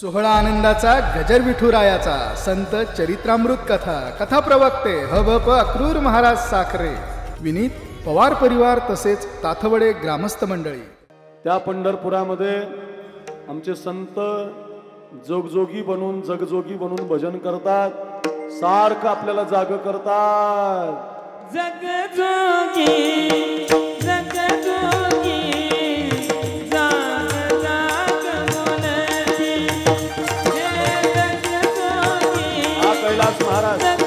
सोहळा आनंदाचा गजर विठुरायाचा संत चरित्रामृत कथा कथा प्रवक्ते ह भ प अक्रूर महाराज साखरे विनीत पवार परिवार तसेच ताथवडे ग्रामस्थ मंडळी. त्या पंढरपुरामध्ये आमचे संत जोगजोगी बनून जगजोगी बनून भजन करतात. सारखं आपल्याला जाग करतात. जगजोगी. हा कैलास महाराज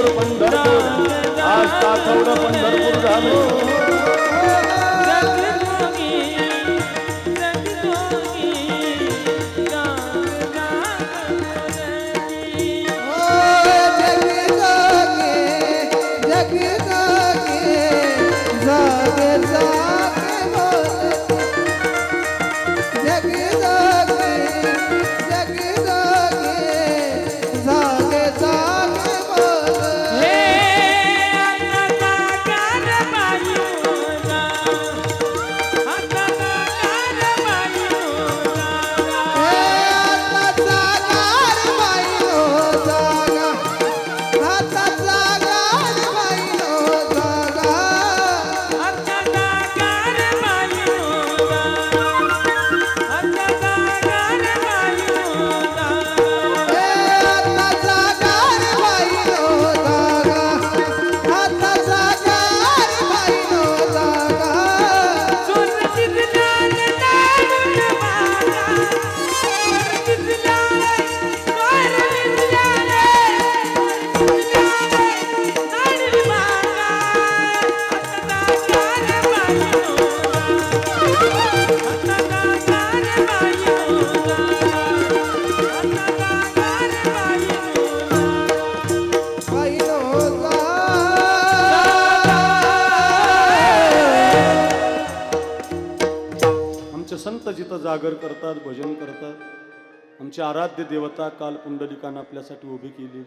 पंढरपूर पंढरपूर आज ताथवडं पंढरपूर झालं जगजोगी जागे जागे जागे संत जिथं जागर करतात भजन करतात. आमची आराध्य देवता काल पुंडलिकानं आपल्यासाठी उभी केलेली.